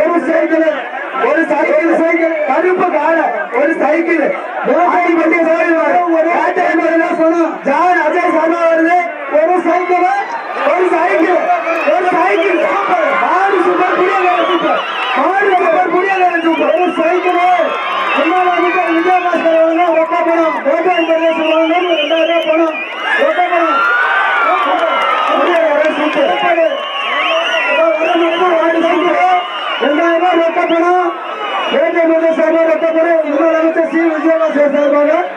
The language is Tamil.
ஒரு சைக்கிள் ஒரு சைக்கிள் சைக்கிள் கருப்பு கால ஒரு சைக்கிள் ஆண்டிப்பட்டி கோயில் வரும் ஒரு சொன்னோம் ஜான் அஜய் சர்மா வருது ஒரு சைக்கிள் ஒரு சைக்கிள் ஒரு சைக்கிள் மாடு சூப்பர் புரியல சூப்பர் மாடு சூப்பர் புரியல ¡Vete, no ¡Vete, no te no te salvó! No no te salvó!